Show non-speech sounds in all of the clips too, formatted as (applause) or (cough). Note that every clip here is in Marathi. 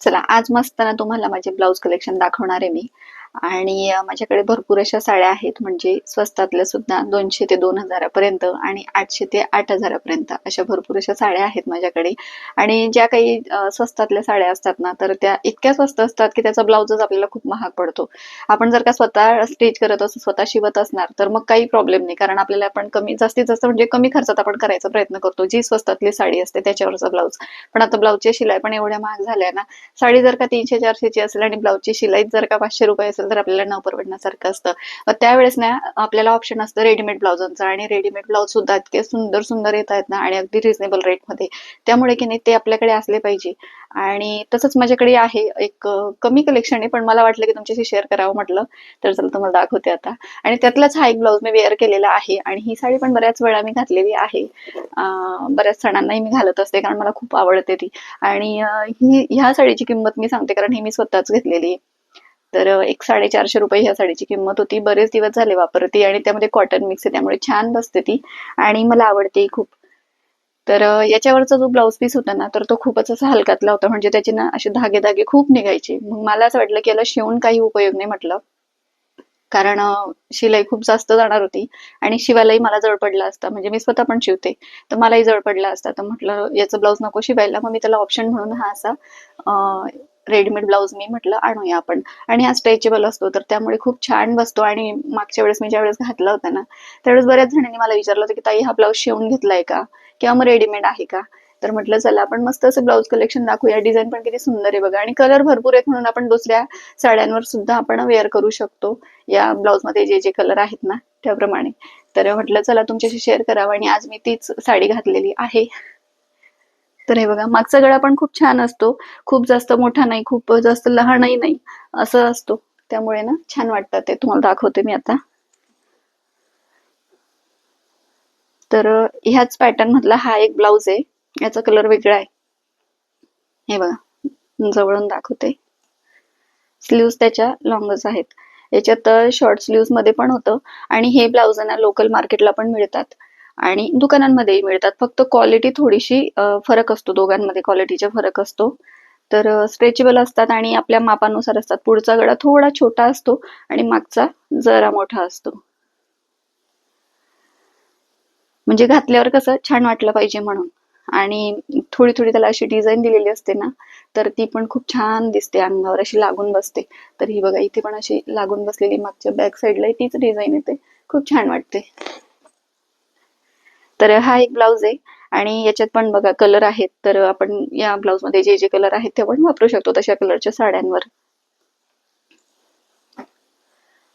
चला आज मस्त ना तुम्हाला माझे ब्लाऊज कलेक्शन दाखवणार आहे मी. आणि माझ्याकडे भरपूर अशा साड्या आहेत म्हणजे स्वस्तातल्या सुद्धा दोनशे ते दोन हजारापर्यंत आणि आठशे ते आठ हजारापर्यंत अशा भरपूर अशा साड्या आहेत माझ्याकडे. आणि ज्या काही स्वस्तातल्या साड्या असतात ना तर त्या इतक्या स्वस्त असतात की त्याचा ब्लाऊजच आपल्याला खूप महाग पडतो. आपण जर का स्वतः स्टिच करत असू स्वतः शिवत असणार तर मग काही प्रॉब्लेम नाही कारण आपल्याला आपण कमी जास्तीत जास्त म्हणजे कमी खर्चात आपण करायचा प्रयत्न करतो जी स्वस्तातली साडी असते त्याच्यावरचा ब्लाऊज. पण आता ब्लाऊजची शिलाई पण एवढ्या महाग झाल्या ना साडी जर का तीनशे चारशेची असेल आणि ब्लाऊजची शिलाई जर का पाचशे रुपये असेल तर आपल्याला न परवडण्यासारखं असतं त्यावेळेस ना आपल्याला ऑप्शन असतं रेडीमेड ब्लाउजांचं आणि रेडीमेड ब्लाऊज सुद्धा इतके सुंदर सुंदर येत आहेत ना आणि अगदी रिझनेबल रेटमध्ये त्यामुळे की नाही ते आपल्याकडे असले पाहिजे. आणि तसंच माझ्याकडे आहे एक कमी कलेक्शन आहे पण मला वाटलं की तुमच्याशी शेअर करावं म्हटलं. तर चला तुम्हाला दाखवते आता. आणि त्यातलाच हा एक ब्लाऊज मी वेअर केलेला आहे आणि ही साडी पण बऱ्याच वेळा मी घातलेली आहे. बऱ्याच सणांनाही मी घालत असते कारण मला खूप आवडते ती. आणि ही ह्या साडीची किंमत मी सांगते कारण ही मी स्वतःच घेतलेली आहे. तर एक साडेचारशे रुपये ह्या साडीची किंमत होती. बरेच दिवस झाले वापरते आणि त्यामध्ये कॉटन मिक्स आहे त्यामुळे छान बसते ती आणि मला आवडते खूप. तर याच्यावरचा जो ब्लाऊज पीस होता ना तर तो खूपच असा हलकातला होता म्हणजे त्याचे ना असे धागे धागे खूप निघायचे. मग मला असं वाटलं की याला शिवून काही उपयोग नाही म्हटलं. कारण शिलाई खूप जास्त जाणार होती आणि शिवायलाही मला जड पडला असता. म्हणजे मी स्वतः पण शिवते तर मलाही जड पडला असता. तर म्हटलं याचं ब्लाऊज नको शिवायला. मग मी त्याला ऑप्शन म्हणून हा असा रेडीमेड ब्लाऊज मी म्हटलं आणूया आपण. आणि हा स्ट्रेचेबल असतो तर त्यामुळे खूप छान बसतो आणि मागच्या वेळेस मी ज्या वेळेस घातला होता ना त्यावेळेस बऱ्याच जणांनी मला विचारलं होतं की ताई हा ब्लाऊज शिवून घेतलाय का? किंवा मग रेडीमेड आहे का? तर म्हटलं चला आपण मस्त असं ब्लाऊज कलेक्शन दाखवूया. डिझाईन पण किती सुंदर आहे बघा. आणि कलर भरपूर आहेत म्हणून आपण दुसऱ्या साड्यांवर सुद्धा आपण वेअर करू शकतो या ब्लाऊजमध्ये जे जे कलर आहेत ना त्याप्रमाणे. तर म्हटलं चला तुमच्याशी शेअर करावं. आणि आज मी तीच साडी घातलेली आहे. तर हे बघा मागचा गळा पण खूप छान असतो. खूप जास्त मोठा नाही खूप जास्त लहानही नाही असं असतो. त्यामुळे ना छान वाटतं ते. तुम्हाला दाखवते मी आता. तर ह्याच पॅटर्न मधला हा एक ब्लाऊज आहे. याचा कलर वेगळा आहे. हे बघा जवळून दाखवते. स्लीव्स त्याच्या लॉंगच आहेत. याच्यात शॉर्ट स्लीव्समध्ये पण होतं. आणि हे ब्लाऊज ना लोकल मार्केटला पण मिळतात. आणि दुकानांमध्येही मिळतात. फक्त क्वालिटी थोडीशी फरक असतो. दोघांमध्ये क्वालिटीचा फरक असतो. तर स्ट्रेचेबल असतात आणि आपल्या मापानुसार असतात. पुढचा गळा थोडा छोटा असतो आणि मागचा जरा मोठा असतो. म्हणजे घातल्यावर कसं छान वाटलं पाहिजे म्हणून. आणि थोडी थोडी त्याला अशी डिझाईन दिलेली असते ना तर ती पण खूप छान दिसते अंगावर. अशी लागून बसते. तर ही बघा इथे पण अशी लागून बसलेली मागच्या बॅक साईडला तीच डिझाईन येते. खूप छान वाटते. तर हा एक ब्लाऊज आहे. आणि याच्यात पण बघा कलर आहेत. तर आपण या ब्लाऊजमध्ये जे जे कलर आहेत ते आपण वापरू शकतो तशा कलरच्या साड्यांवर.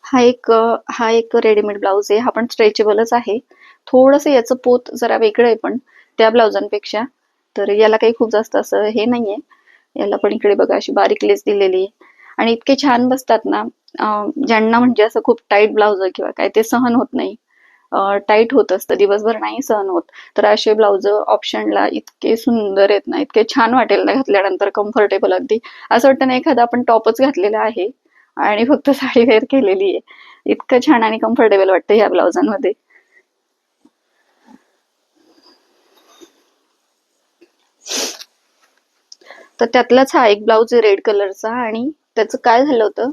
हा एक हा एक रेडीमेड ब्लाऊज आहे. हा पण स्ट्रेचेबलच आहे. थोडस याचं पोत जरा वेगळं आहे पण त्या ब्लाउजांपेक्षा तर याला काही खूप जास्त असं हे नाहीये. याला पण इकडे बघा अशी बारीक लेस दिलेली आहे. आणि इतके छान बसतात ना ज्यांना म्हणजे असं खूप टाईट ब्लाऊज किंवा काय ते सहन होत नाही. टाईट होत असतं. दिवसभर नाही सहन होत. तर असे ब्लाऊज ऑप्शनला इतके सुंदर आहेत ना इतके छान वाटेल ना घातल्यानंतर कम्फर्टेबल अगदी. असं वाटतं ना एखादा आपण टॉपच घातलेला आहे आणि फक्त साडी वेअर केलेली आहे. इतकं छान आणि कम्फर्टेबल वाटतं ह्या ब्लाउजांमध्ये तर त्यातलाच हा एक ब्लाऊज आहे रेड कलरचा आणि त्याचं काय झालं होतं?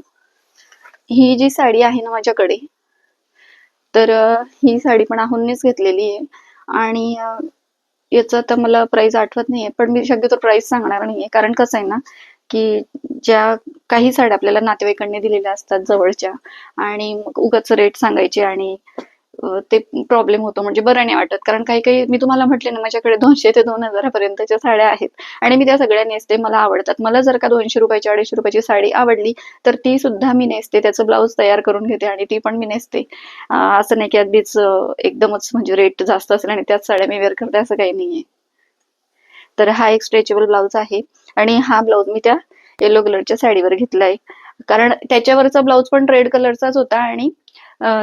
ही जी साडी आहे ना माझ्याकडे तर ही साडी पण आहुंनीच घेतलेली आहे. आणि याचं आता मला प्राइस आठवत नाहीये पण मी शक्यतो प्राइस सांगणार नाहीये. कारण कसं आहे ना की ज्या काही साड्या आपल्याला नातेवाईकांनी दिलेल्या असतात जवळच्या आणि मग उगाच रेट सांगायचे आणि ते प्रॉब्लेम होतो. म्हणजे बरं नाही वाटत. कारण काही काही मी तुम्हाला म्हटले ना माझ्याकडे दोनशे ते दोन हजारापर्यंतच्या साड्या आहेत. आणि मी त्या सगळ्या नेसते मला आवडतात. मला जर का दोनशे रुपयाची अडीचशे रुपयाची साडी आवडली तर ती सुद्धा मी नेसते. त्याचं ब्लाऊज तयार करून घेते आणि ती पण मी नेसते. असं नाही की अगदीच एकदमच म्हणजे रेट जास्त असेल आणि त्याच साड्या मी वेअर करते असं काही नाहीये. तर हा एक स्ट्रेचेबल ब्लाऊज आहे. आणि हा ब्लाऊज मी त्या येलो कलरच्या साडीवर घेतलाय. कारण त्याच्यावरचा ब्लाऊज पण रेड कलरचाच होता आणि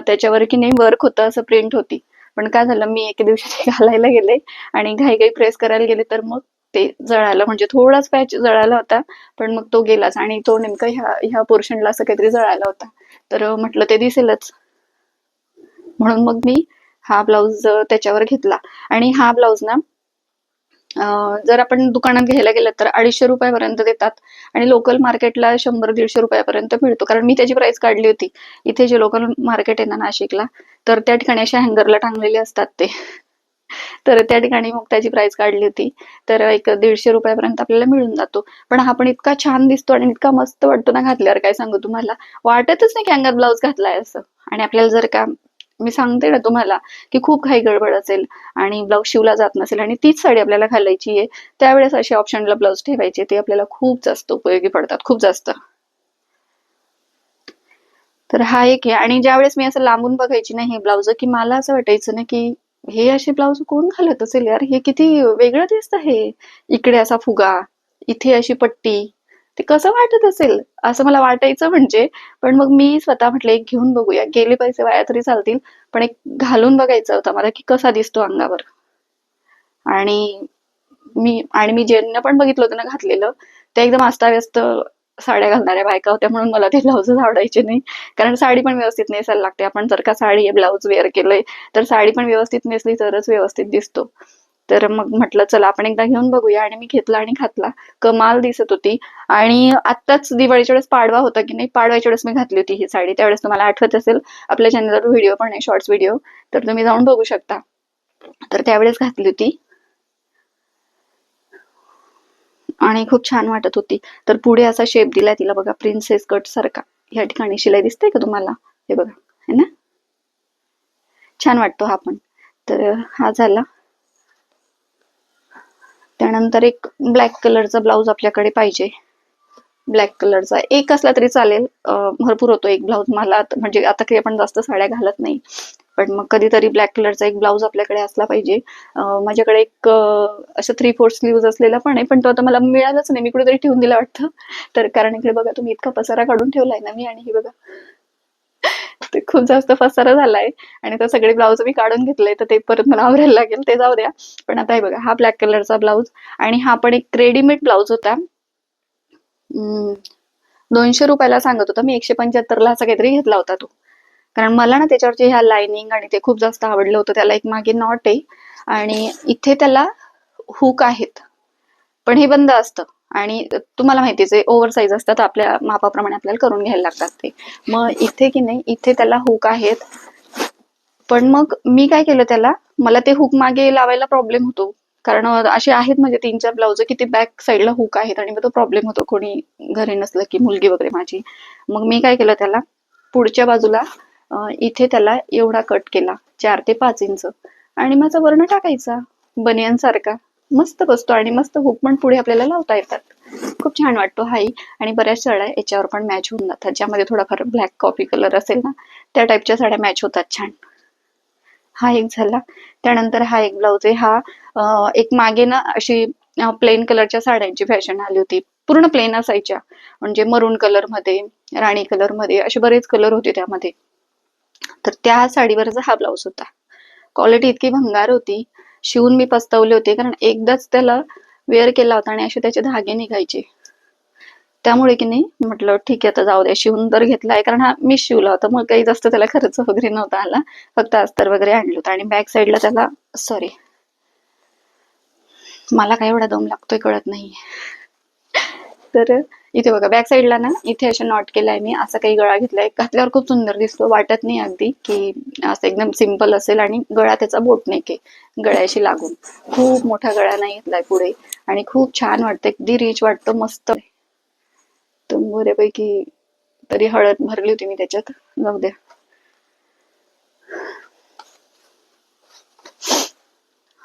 त्याच्यावर की नाही वर्क होतं असं प्रिंट होती. पण काय झालं मी एके दिवशी ते घालायला गेले आणि घाई घाई प्रेस करायला गेले तर मग ते जळालं. म्हणजे थोडाच पॅच जळाला होता पण मग तो गेलाच आणि तो नेमका ह्या ह्या पोर्शनला असं काहीतरी जळाला होता. तर म्हटलं ते दिसेलच. म्हणून मग मी हा ब्लाऊज त्याच्यावर घेतला. आणि हा ब्लाऊज ना जर आपण दुकानात घ्यायला गेलं तर अडीचशे रुपयापर्यंत देतात आणि लोकल मार्केटला शंभर दीडशे रुपयापर्यंत मिळतो. कारण मी त्याची प्राइस काढली होती. इथे जे लोकल मार्केट आहे ना नाशिकला तर त्या ठिकाणी अशा हँगरला टांगलेले असतात ते. (laughs) तर त्या ठिकाणी मग त्याची प्राइस काढली होती. तर एक दीडशे रुपयापर्यंत आपल्याला मिळून जातो. पण हा पण इतका छान दिसतो आणि इतका मस्त वाटतो ना घातल्यावर काय सांगू तुम्हाला? वाटतच नाही की अंगात ब्लाऊज घातलाय असं. आणि आपल्याला जर का मी सांगते ना तुम्हाला की खूप काही गडबड असेल आणि ब्लाऊज शिवला जात नसेल आणि तीच साडी आपल्याला घालायची आहे त्यावेळेस असे ऑप्शनला ब्लाऊज ठेवायचे ते आपल्याला खूप जास्त उपयोगी पडतात खूप जास्त. तर हा एक आहे. आणि ज्यावेळेस मी असं लांबून बघायची ना हे ब्लाऊज की मला असं वाटायचं ना की हे असे ब्लाऊज कोण घालत असेल यार? हे किती वेगळं दिसत हे इकडे असा फुगा इथे अशी पट्टी ते कसं वाटत असेल? असं मला वाटायचं म्हणजे पण मग मी स्वतः म्हटलं एक घेऊन बघूया. गेले पैसे वाया तरी चालतील पण एक घालून बघायचं होतं मला की कसा दिसतो अंगावर. आणि मी आणि मी ज्यांना पण बघितलं होतं ना घातलेलं ते एकदम अस्ताव्यस्त साड्या घालणाऱ्या बायका होत्या म्हणून मला ते ब्लाऊजच आवडायचे नाही. कारण साडी पण व्यवस्थित नेसायला लागते. आपण जर का साडी ब्लाऊज वेअर केलंय तर साडी पण व्यवस्थित नेसली तरच व्यवस्थित दिसतो. तर मग म्हटलं चला आपण एकदा घेऊन बघूया. आणि मी घेतला आणि घातला. कमाल दिसत होती. आणि आत्ताच दिवाळीच्या वेळेस पाडवा होता की नाही पाडव्याच्या वेळेस मी घातली होती ही साडी. त्यावेळेस तुम्हाला आठवत असेल आपल्या चॅनलवर व्हिडिओ पण आहे शॉर्ट्स व्हिडिओ तर तुम्ही जाऊन बघू शकता. तर त्यावेळेस घातली होती. आणि खूप छान वाटत होती. तर पुढे असा शेप दिलाय तिला बघा प्रिन्सेस कट सारखा. या ठिकाणी शिलाई दिसते का तुम्हाला? हे बघा है ना? छान वाटतो हा पण. तर हा झाला. त्यानंतर एक ब्लॅक कलरचा ब्लाऊज आपल्याकडे पाहिजे. ब्लॅक कलरचा एक असला तरी चालेल. भरपूर होतो एक ब्लाऊज मला आता- म्हणजे आता काही आपण जास्त साड्या घालत नाही. पण मग कधीतरी ब्लॅक कलरचा एक ब्लाऊज आपल्याकडे असला पाहिजे. माझ्याकडे एक असं थ्री फोर स्लीव्ज असलेला पण आहे. पण तो आता मला मिळालाच नाही. मी कुठेतरी ठेवून दिला वाटतं. तर कारण इकडे बघा तुम्ही इतका पसारा काढून ठेवलाय ना मी आणि हे बघा. (laughs) ते खूप जास्त पसारा झालाय. आणि तर सगळे ब्लाऊज मी काढून घेतले तर ते परत मला आवरायला लागेल ते जाऊ द्या. पण आता हे बघा हा ब्लॅक कलरचा ब्लाऊज आणि हा पण एक रेडीमेड ब्लाऊज होता. दोनशे रुपयाला सांगत होता. मी एकशे पंच्याहत्तरला असा काहीतरी घेतला होता तो. कारण मला ना त्याच्यावरचे ह्या लाइनिंग आणि ते खूप जास्त आवडलं होतं. त्याला एक मागे नॉट आहे आणि इथे त्याला हुक आहेत. पण हे बंद असतं. आणि तुम्हाला माहितीच आहे ओव्हर साईज असतात आपल्या मापाप्रमाणे आपल्याला करून घ्यायला लागतात ते. मग इथे की नाही इथे त्याला हुक आहेत. पण मग मी काय केलं त्याला मला ते हुक मागे लावायला प्रॉब्लेम होतो. कारण असे आहेत म्हणजे तीन चार ब्लाऊज की ते बॅक साईडला हुक आहेत आणि मग तो प्रॉब्लेम होतो. कोणी घरी नसलं की मुलगी वगैरे माझी. मग मी काय केलं त्याला पुढच्या बाजूला इथे त्याला एवढा कट केला चार ते पाच इंच. आणि माझा वर्ण टाकायचा बनियन सारखा. मस्त बसतो आणि मस्त हुक पण पुढे आपल्याला लावता येतात. खूप छान वाटतो हाही आणि बऱ्याच साड्या याच्यावर पण मॅच होऊन जातात. ज्यामध्ये थोडाफार ब्लॅक कॉफी कलर असेल ना त्या टाईपच्या साड्या मॅच होतात छान. हा एक झाला. त्यानंतर हा एक ब्लाऊज आहे. हा एक मागे ना अशी प्लेन कलरच्या साड्यांची फॅशन आली होती. पूर्ण प्लेन असायच्या. म्हणजे मरून कलरमध्ये राणी कलरमध्ये असे बरेच कलर होते त्यामध्ये. तर त्या साडीवरचा हा ब्लाऊज होता. क्वालिटी इतकी भंगार होती. शिवून मी पस्तावले होते. कारण एकदाच त्याला वेअर केला होता आणि असे त्याचे धागे निघायचे. त्यामुळे की नाही म्हटलं ठीक आहे आता जाऊ द्या शिवून तर घेतलाय. कारण हा मी शिवला होता. मग काही जास्त त्याला खर्च वगैरे नव्हता आला. फक्त अस्तर वगैरे आणलं होतं. आणि बॅक साईडला त्याला सॉरी मला काय एवढा दम लागतोय कळत नाही. तर इथे बघा बॅक साईडला ना इथे असे नॉट केलाय मी. असा काही गळा घेतलाय. घातल्यावर खूप सुंदर दिसतो. वाटत नाही अगदी की असं एकदम सिंपल असेल आणि गळा त्याचा बोट नाही की गळ्याशी लागून. खूप मोठा गळा नाही घेतलाय पुढे. आणि खूप छान वाटतं अगदी रिच वाटतं. मस्त. तर बऱ्यापैकी तरी हळद भरली होती मी त्याच्यात. जाऊ द्या.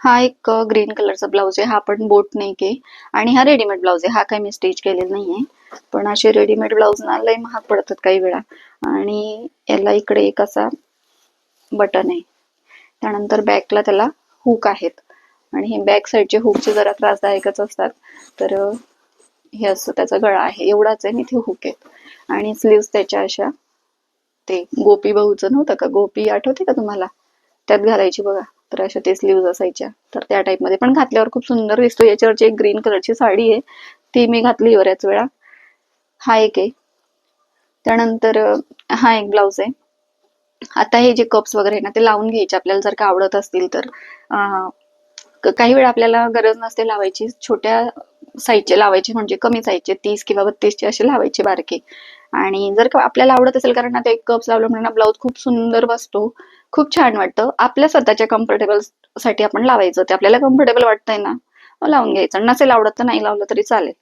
हा एक ग्रीन कलरचा ब्लाऊज आहे. हा पण बोट नाही के आणि हा रेडीमेड ब्लाऊज आहे. हा काही मी स्टिच केलेला नाहीये. पण असे रेडीमेड ब्लाऊज ना लय महाग पडतात काही वेळा. आणि याला इकडे एक असा बटन आहे. त्यानंतर बॅकला त्याला हुक आहेत. आणि हे बॅक साईडचे हुकचे जरा त्रासदायकच असतात. तर हे असं त्याचा गळा आहे. एवढाच आहे इथे हुक आहेत. आणि स्लीव्स त्याच्या अशा ते गोपी बहुचं नव्हतं का? गोपी आठवते का तुम्हाला? त्यात घालायची बघा. तर अशा ते स्लीव्ज असायच्या. तर त्या टाईपमध्ये पण घातल्यावर खूप सुंदर दिसतो. याच्यावरची एक ग्रीन कलरची साडी आहे. ती मी घातली बऱ्याच वेळा. हा एक आहे. त्यानंतर हा एक ब्लाऊज आहे. आता हे जे कप्स वगैरे ना ते लावून घ्यायचे आपल्याला जर का आवडत असतील तर. काही वेळा आपल्याला गरज नसते लावायची. छोट्या साईजचे लावायचे म्हणजे कमी साईजचे तीस किंवा बत्तीसचे असे लावायचे बारके. आणि जर का आपल्याला आवडत असेल कारण आता एक कप्स लावलं म्हणून ब्लाऊज खूप सुंदर बसतो. खूप छान वाटतं. आपल्या स्वतःच्या कम्फर्टेबलसाठी आपण लावायचं. ते आपल्याला कम्फर्टेबल वाटतंय ना लावून घ्यायचं. नसेल आवडत तर नाही लावलं तरी चालेल.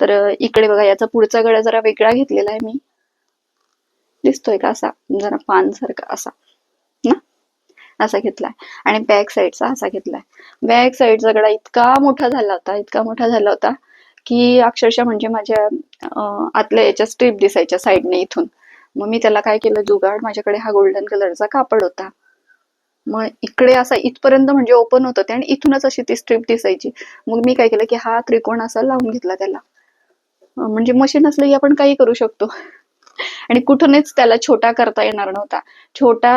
तर इकडे बघा याचा पुढचा गळा जरा वेगळा घेतलेला आहे मी. दिसतोय का असा? जरा पान सारखा असा. ना? असा घेतलाय. आणि बॅक साईडचा असा घेतलाय. बॅक साईडचा गळा इतका मोठा झाला होता इतका मोठा झाला होता. की अक्षरशः म्हणजे माझ्या आतल्या याच्या स्ट्रीप दिसायच्या साईडने इथून. मग मी त्याला काय केलं जुगाड माझ्याकडे हा गोल्डन कलरचा कापड होता. मग इकडे असा इथपर्यंत म्हणजे ओपन होतं ते आणि इथूनच अशी ती स्ट्रीप दिसायची. मग मी काय केलं की हा त्रिकोण असा लावून घेतला त्याला. म्हणजे मशीन असलं आपण काही करू शकतो. आणि कुठूनच त्याला छोटा करता येणार नव्हता. छोटा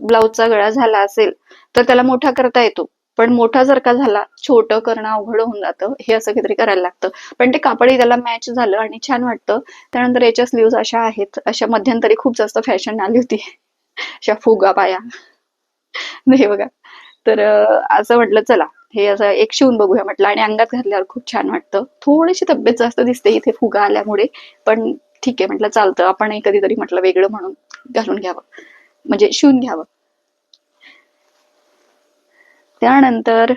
ब्लाऊजचा गळा झाला असेल तर त्याला मोठा करता येतो. पण मोठा जर का झाला छोटं करणं अवघड होऊन जातं हे असं काहीतरी करायला लागतं. पण ते कापडही त्याला मॅच झालं आणि छान वाटतं. त्यानंतर याच्या स्लीव्ज अशा आहेत. अशा मध्यंतरी खूप जास्त फॅशन आली होती. अशा फुगा पाया. हे बघा. तर असं म्हटलं चला हे असं एक शिवून बघूया म्हटलं आणि अंगात घातल्यावर खूप छान वाटतं. थोडीशी तब्येत जास्त दिसते इथे फुगा आल्यामुळे पण ठीक आहे म्हटलं चालतं. आपणही कधीतरी म्हटलं वेगळं म्हणून घालून घ्यावं. म्हणजे शिवून घ्यावं. त्यानंतर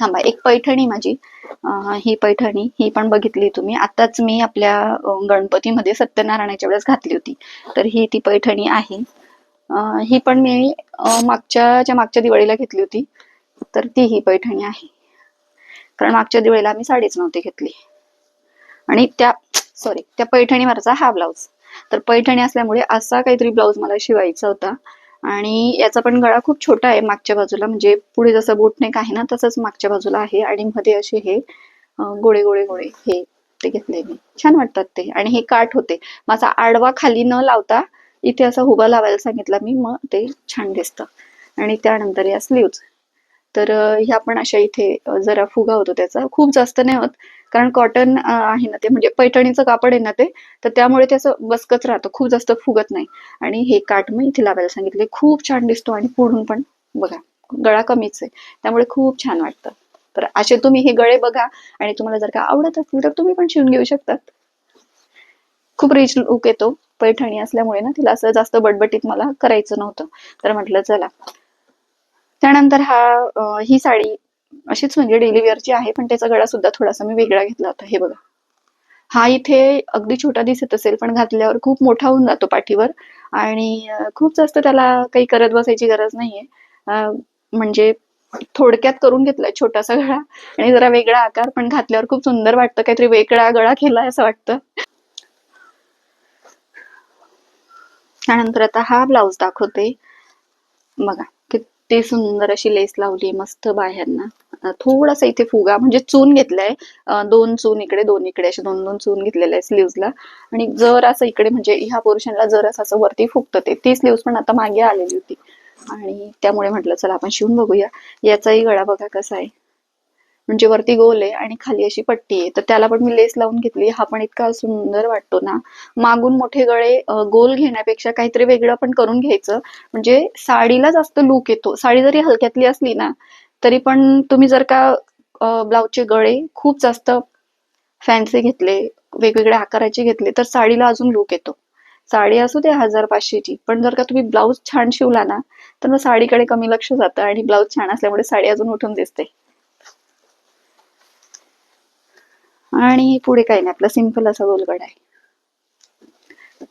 थांबा एक पैठणी माझी. ही पैठणी ही पण बघितली तुम्ही. आताच मी आपल्या गणपतीमध्ये सत्यनारायणाच्या वेळेस घातली होती. तर ही ती पैठणी आहे. ही पण मी मागच्या मागच्या दिवाळीला घेतली होती. तर ती ही पैठणी आहे. कारण मागच्या दिवाळीला आम्ही साडीच नव्हती घेतली. आणि त्या सॉरी त्या पैठणीवरचा हा ब्लाऊज. तर पैठणी असल्यामुळे असा काहीतरी ब्लाऊज मला शिवायचा होता. आणि याचा पण गळा खूप छोटा आहे मागच्या बाजूला म्हणजे पुढे जसं बोटनेक आहे ना तसंच मागच्या बाजूला आहे आणि मध्ये असे हे गोळे गोळे गोळे हे ते घेतले मी. छान वाटतात ते. आणि हे काठ होते. माझा आडवा खाली न लावता इथे असा उभा लावायला सांगितला मी मग ते छान दिसतं. आणि त्यानंतर या स्लीव्ज तर ह्या पण अशा इथे जरा फुगा होतो त्याचा. खूप जास्त नाही होत. कारण कॉटन आहे ना ते म्हणजे पैठणीचं कापड आहे ना ते तर त्यामुळे त्याचं बसकच राहतं. खूप जास्त फुगत नाही. आणि हे काठ मी इथे लावायला सांगितले. खूप छान दिसतो आणि पुढून पण बघा गळा कमीच आहे. त्यामुळे खूप छान वाटतं. तर असे तुम्ही हे गळे बघा आणि तुम्हाला जर का आवडत असतील तर तुम्ही पण शिवून घेऊ शकतात. खूप रिच लुक येतो. पैठणी असल्यामुळे ना तिला असं जास्त बटबटीत मला करायचं नव्हतं. तर म्हटलं चला. त्यानंतर हा ही साडी अशीच म्हणजे डेली वेअरची आहे पण त्याचा गळा सुद्धा थोडासा मी वेगळा घेतला होता. हे बघा. हा इथे अगदी छोटा दिसत असेल पण घातल्यावर खूप मोठा होऊन जातो पाठीवर आणि खूप जास्त त्याला काही करत बसायची गरज नाहीये. म्हणजे थोडक्यात करून घेतलाय छोटासा गळा आणि जरा वेगळा आकार पण घातल्यावर खूप सुंदर वाटतं. काहीतरी वेगळा गळा केलाय असं वाटतं. त्यानंतर आता हा ब्लाऊज दाखवते. बघा. ते सुंदर अशी लेस लावली मस्त बाहेरना. थोडासा इथे फुगा म्हणजे चून घेतलाय. दोन चून इकडे दोन इकडे असे दोन दोन चून घेतलेले आहे स्लीव्हजला आणि जर असं इकडे म्हणजे ह्या पोर्शनला जर असं असं वरती फुगतं ते ती स्लीव्स पण आता मागे आलेली होती. आणि त्यामुळे म्हटलं चला आपण शिवून बघूया. याचाही गळा बघा कसा आहे. म्हणजे वरती गोल आहे आणि खाली अशी पट्टी आहे. तर त्याला पण मी लेस लावून घेतली. हा पण इतका सुंदर वाटतो ना. मागून मोठे गळे गोल घेण्यापेक्षा काहीतरी वेगळं पण करून घ्यायचं. म्हणजे साडीला जास्त लुक येतो. साडी जरी हलक्यातली असली ना तरी पण तुम्ही जर का ब्लाऊजचे गळे खूप जास्त फॅन्सी घेतले वेगवेगळ्या आकाराचे घेतले तर साडीला अजून लुक येतो. साडी असू दे हजार पाचशेची पण जर का तुम्ही ब्लाऊज छान शिवला ना तर मग साडीकडे कमी लक्ष जातं आणि ब्लाऊज छान असल्यामुळे साडी अजून उठून दिसते. आणि पुढे काही नाही आपला सिंपल असा गोलगड आहे.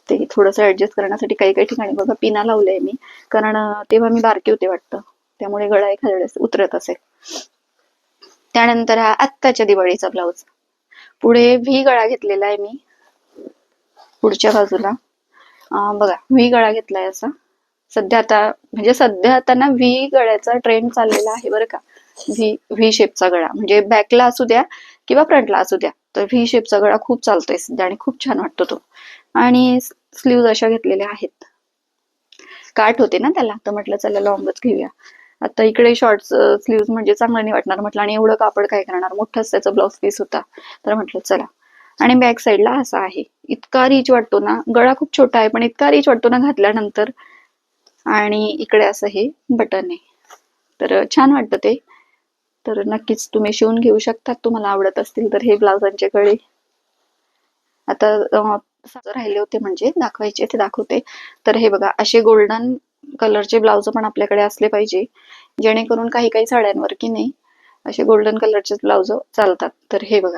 ते थोडस ऍडजस्ट करण्यासाठी काही काही ठिकाणी बघा पिना लावलंय मी. कारण तेव्हा मी बारकी होते वाटतं. त्यामुळे गळा एखाद्या वेळेस उतरत असेल. त्यानंतर हा आत्ताच्या दिवाळीचा ब्लाऊज पुढे व्ही गळा घेतलेला आहे मी. पुढच्या बाजूला. बघा व्ही गळा घेतलाय असा. सध्या आता म्हणजे सध्या आता ना व्ही गळ्याचा ट्रेंड चाललेला आहे बरं का. व्ही व्ही शेपचा गळा. म्हणजे बॅकला असू द्या किंवा फ्रंटला असू द्या. तर व्ही शेपचा गळा खूप चालतोय सध्या आणि खूप छान वाटतो तो. आणि स्लीव्ह अशा घेतलेल्या आहेत. काठ होते ना त्याला? तर म्हटलं चला लॉंगच घेऊया. आता इकडे शॉर्ट स्लीव्ह म्हणजे चांगलं नाही वाटणार. म्हटलं आणि एवढं कापड काय करणार? मोठंच त्याचा ब्लाऊज पीस होता. तर म्हटलं चला. आणि बॅक साईडला असा आहे. इतका रिच वाटतो ना. गळा खूप छोटा आहे पण इतका रिच वाटतो ना घातल्यानंतर. आणि इकडे असं हे बटन आहे. तर छान वाटतं ते. तर नक्कीच तुम्ही शिवून घेऊ शकता. तुम्हाला आवडत असतील तर हे ब्लाउजांचे गळे. आता राहिले होते म्हणजे दाखवायचे ते दाखवते. तर हे बघा असे गोल्डन कलरचे ब्लाउज पण आपल्याकडे असले पाहिजे. जेणेकरून काही काही साड्यांवर की नाही असे गोल्डन कलरचे ब्लाउज चालतात. तर हे बघा.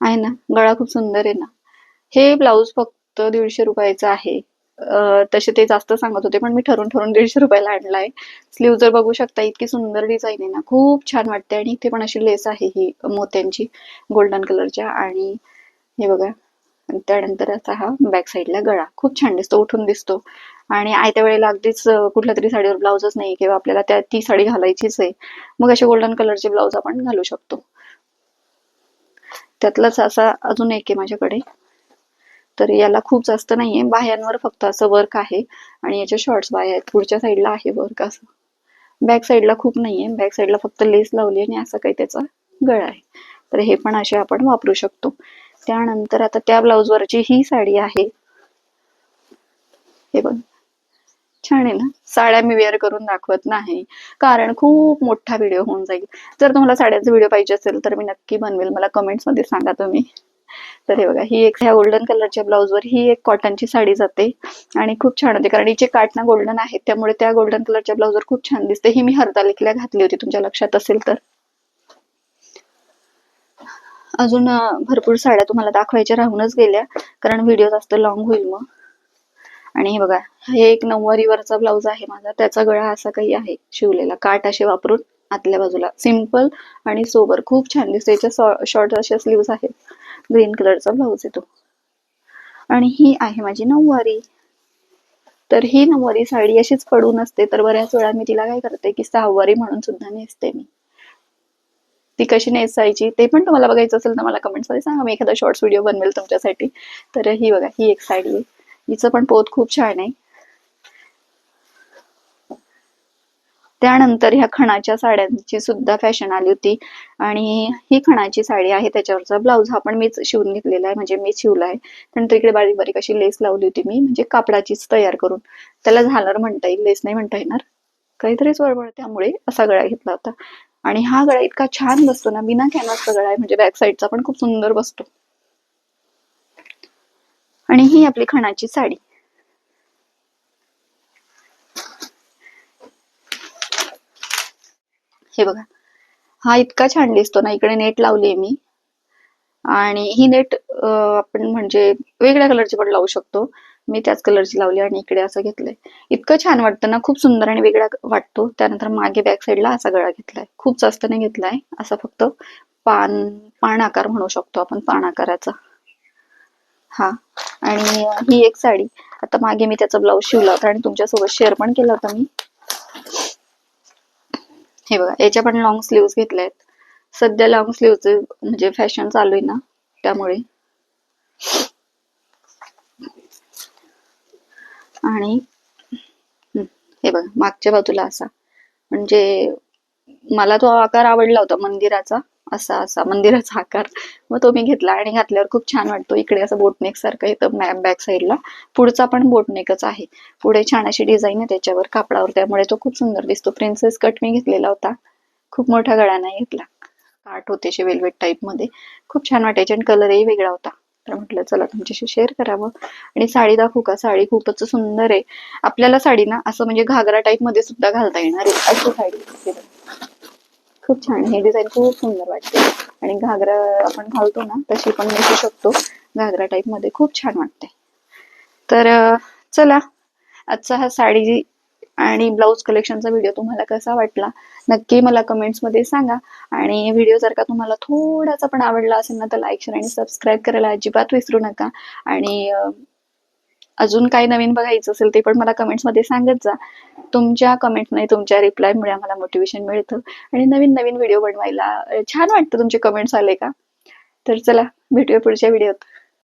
आहे ना? गळा खूप सुंदर आहे ना? हे ब्लाऊज फक्त दीडशे रुपयाचं आहे. तसे ते जास्त सांगत होते पण मी ठरून ठरून दीडशे रुपयाला आणलाय. स्लीव जर बघू शकता इतकी सुंदर डिझाईन आहे ना खूप छान वाटते आणि इथे पण अशी लेस आहे ही मोत्यांची गोल्डन कलरच्या आणि हे बघा. त्यानंतर असा हा बॅक साईडला गळा. खूप छान दिसतो उठून दिसतो. आणि आयत्या वेळेला अगदीच कुठल्या तरी साडीवर ब्लाउजच नाही किंवा आपल्याला त्या ती साडी घालायचीच आहे. मग असे गोल्डन कलरचे ब्लाउज आपण घालू शकतो. त्यातलाच असा अजून एक आहे माझ्याकडे. तर याला खूप जास्त नाहीये. बाह्यांवर फक्त असं वर्क आहे. आणि याचे शॉर्ट्स बाह्या आहेत. पुढच्या साईडला आहे वर्क असं. बॅक साईडला खूप नाहीये. बॅक साईडला फक्त लेस लावली आणि असं काही त्याचा गळ आहे. तर हे पण असे आपण वापरू शकतो. त्यानंतर आता त्या ब्लाऊजवरची ही साडी आहे. हे बघ. छान आहे ना? साड्या मी वेअर करून दाखवत नाही. कारण खूप मोठा व्हिडिओ होऊन जाईल. जर तुम्हाला साड्यांचा व्हिडिओ पाहिजे असेल तर मी नक्की बनवेल. मला कमेंट्समध्ये सांगा तुम्ही. तर हे बघा ही एक ह्या गोल्डन कलरच्या ब्लाऊजवर ही एक कॉटनची साडी जाते. आणि खूप छान होते कारण हिचे काठ ना गोल्डन आहेत त्यामुळे त्या गोल्डन कलरच्या ब्लाऊजवर खूप छान दिसते. ही मी हरतालिकेला घातली होती तुमच्या लक्षात असेल तर. अजून भरपूर साड्या तुम्हाला दाखवायच्या राहूनच गेल्या कारण व्हिडिओ जास्त लॉंग होईल मग. आणि हे बघा हे एक नऊवारीवरचा ब्लाऊज आहे माझा त्याचा गळा असा काही आहे शिवलेला काट असे वापरून आतल्या बाजूला. सिंपल आणि सोबर खूप छान दिसते. याच्या शॉर्ट असे स्लीव्ह आहेत. ग्रीन कलरचा ब्लाऊज येतो आणि ही आहे माझी नऊवारी. तर ही नऊवारी साडी अशीच पडून असते तर बऱ्याच वेळा मी तिला काय करते की सहावारी म्हणून सुद्धा नेसते मी. ती कशी नेसायची ते पण तुम्हाला बघायचं असेल तर मला कमेंट्समध्ये सांगा. मी एखादा शॉर्ट्स व्हिडिओ बनवेल तुमच्यासाठी. तर ही बघा ही एक साडी आहे. हिचं पण पोत खूप छान आहे. त्यानंतर ह्या खणाच्या साड्यांची सुद्धा फॅशन आली होती. आणि ही खणाची साडी आहे त्याच्यावरचा ब्लाऊज हा पण मीच शिवून घेतलेला आहे म्हणजे मीच शिवला आहे. त्यानंतर इकडे बारीक बारीक अशी लेस लावली होती मी म्हणजे कापडाचीच तयार करून. त्याला झालर म्हणता येईल लेस नाही म्हणता येणार. काहीतरीच वळवळ त्यामुळे असा गळा घेतला होता. आणि हा गळा इतका छान बसतो ना बिना कॅनव्हासचा गळा आहे म्हणजे बॅक साईडचा पण खूप सुंदर बसतो. आणि ही आपली खणाची साडी. हे बघा. हा इतका छान दिसतो ना इकडे नेट लावली मी. आणि ही नेट आपण म्हणजे वेगळ्या कलरची पण लावू शकतो. मी त्याच कलरची लावली आणि इकडे असं घेतलंय. इतकं छान वाटतं ना खूप सुंदर आणि वेगळा वाटतो. त्यानंतर मागे बॅक साईडला असा गळा घेतलाय. खूप जास्त नाही घेतलाय असा फक्त पान पान आकार म्हणू शकतो आपण पान आकाराचा हा आणि ही एक साडी. आता मागे मी त्याचा ब्लाऊज शिवला होता आणि तुमच्यासोबत शेअर पण केला होता मी. हे बघा याच्या पण लॉंग स्लीव्स घेतल्या आहेत सध्या लॉंग स्लीव्हचे म्हणजे फॅशन चालू आहे ना त्यामुळे. आणि हे बघा मागच्या बाजूला असा. म्हणजे मला तो आकार आवडला होता मंदिराचा. असा असा मंदिराचा आकार. मग तो मी घेतला आणि घातल्यावर खूप छान वाटतो. इकडे असं बोटनेक सारखं येतं मॅप बॅक साईडला पुढचा पण बोटनेकच आहे. पुढे छान अशी डिझाईन आहे त्याच्यावर कापडावर. त्यामुळे तो खूप सुंदर दिसतो. प्रिन्सेस कट मी घेतलेला होता. खूप मोठा गळा नाही घेतला. काट होते असे वेलवेट टाईपमध्ये. खूप छान वाटायचे आणि कलरही वेगळा होता. तर म्हटलं चला तुमच्याशी शेअर करावं. आणि साडी दाखवू का? साडी खूपच सुंदर आहे. आपल्याला साडी ना असं म्हणजे घागरा टाईपमध्ये सुद्धा घालता येणार आहे. अशी साडी. खूप छान हे डिझाईन खूप सुंदर वाटते. आणि घागरा आपण घालतो ना तशी पण नेसू शकतो. घागरा टाईपमध्ये खूप छान वाटते. तर चला. आजचा हा साडी आणि ब्लाऊज कलेक्शनचा व्हिडिओ तुम्हाला कसा वाटला? नक्की मला कमेंट्समध्ये सांगा. आणि व्हिडिओ जर का तुम्हाला थोडासा पण आवडला असेल ना तर लाईक शेअर आणि सबस्क्राईब करायला अजिबात विसरू नका. आणि अजून काय नवीन बघायचं असेल ते पण मला कमेंट्समध्ये सांगत जा. तुमच्या कमेंट्सने तुमच्या रिप्लायमुळे आम्हाला मोटिवेशन मिळतं. आणि नवीन नवीन व्हिडिओ बनवायला छान वाटतं तुमचे कमेंट्स आले का? तर चला भेटूया पुढच्या व्हिडिओत